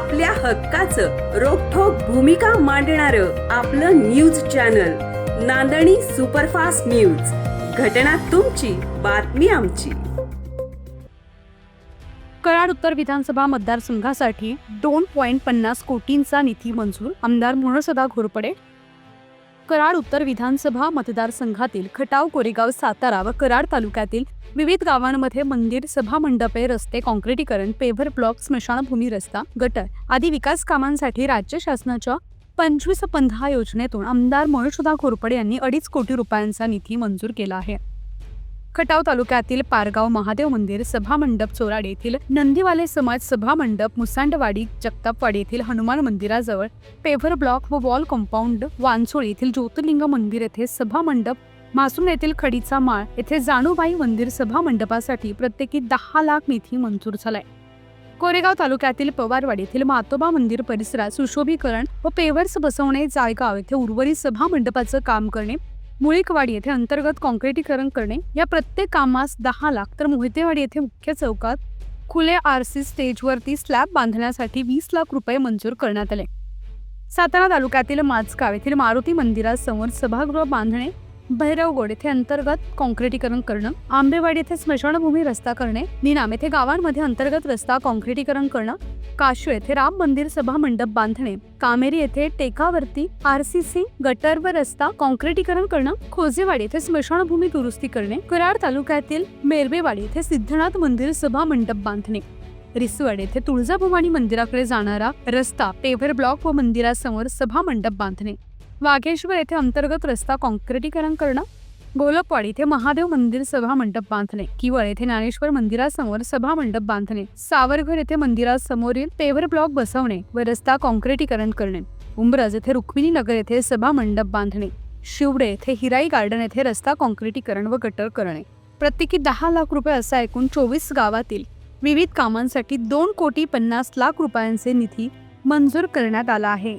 आपल्या हक्काचं रोखोक भूमिका मांडणार आपलं news channel Nandani superfast news. घटना तुमची बातमी आमची. कराड उत्तर विधानसभा मतदारसंघासाठी दोन पॉईंट पन्नास कोटींचा निधी मंजूर. आमदार मोहनसदा घोरपडे कराड उत्तर विधानसभा मतदारसंघातील खटाव कोरेगाव सातारा व कराड तालुक्यातील विविध गावांमध्ये मंदिर सभा मंडपे रस्ते काँक्रिटीकरण पेव्हर ब्लॉक स्मशानभूमी रस्ता गटर आदी विकास कामांसाठी राज्य शासनाच्या पंचवीस पंधरा योजनेतून आमदार मोहनसुधा घोरपडे यांनी अडीच कोटी रुपयांचा निधी मंजूर केला आहे. खटाव तालुक्यातील पारगाव महादेव मंदिर सभा मंडप चोराड येथील नंदीवाले समाज सभा मंडप मुसांडवाडी जगतापवाडी येथील हनुमान मंदिराजवळ पेव्हर ब्लॉक व वॉल कंपाऊंड वानसोळ येथील ज्योतिर्लिंग मंदिर येथे सभा मंडप मासूम येथील खडीचा माळ येथे जाणूबाई मंदिर सभा मंडपासाठी प्रत्येकी दहा लाख निधी मंजूर झालाय. कोरेगाव तालुक्यातील पवारवाडी येथील मातोबा मंदिर परिसरात सुशोभीकरण व पेवर्स बसवणे जायगाव येथे उर्वरित सभा मंडपाचं काम करणे मुळीकवाडी येथे अंतर्गत काँक्रिटीकरण करणे या प्रत्येक कामास दहा लाख तर मोहितेवाडी येथे मुख्य चौकात खुले आर सी स्टेजवरती स्लॅब बांधण्यासाठी वीस लाख रुपये मंजूर करण्यात आले. सातारा तालुक्यातील माजगाव येथील मारुती मंदिरासमोर सभागृह बांधणे भैरवगड येथे अंतर्गत काँक्रिटीकरण करणं आंबेवाडी येथे स्मशानभूमी रस्ता करणे निनाम येथे गावांमध्ये अंतर्गत रस्ता काँक्रिटीकरण करणं काशू येथे राम मंदिर सभा मंडप बांधणे कामेरी येथे टेकावरती आरसीसी गटर व रस्ता कॉन्क्रिटीकरण करणं खोजेवाडी येथे स्मशानभूमी दुरुस्ती करणे कराड तालुक्यातील मेरबेवाडी येथे सिद्धनाथ मंदिर सभा मंडप बांधणे. रिसवाड येथे तुळजाभवानी मंदिराकडे जाणारा रस्ता पेव्हर ब्लॉक व मंदिरासमोर सभा मंडप बांधणे. वाघेश्वर येथे अंतर्गत रस्ता कॉन्क्रिटीकरण करणं गोलपवाडी येथे महादेव मंदिर सभा मंडप बांधणे. किवळ येथे ज्ञानेश्वर मंदिरासमोर सभा मंडप बांधणे. सावरघर येथे मंदिरासमोरील पेव्हर ब्लॉक बसवणे व रस्ता कॉन्क्रिटीकरण करणे. उंबरज येथे रुक्मिणी नगर येथे सभा मंडप बांधणे. शिवडे येथे हिराई गार्डन येथे रस्ता कॉन्क्रिटीकरण व गटर करणे. प्रत्येकी दहा लाख रुपये असा एकूण चोवीस गावातील विविध कामांसाठी दोन कोटी पन्नास लाख रुपयांचे निधी मंजूर करण्यात आला आहे.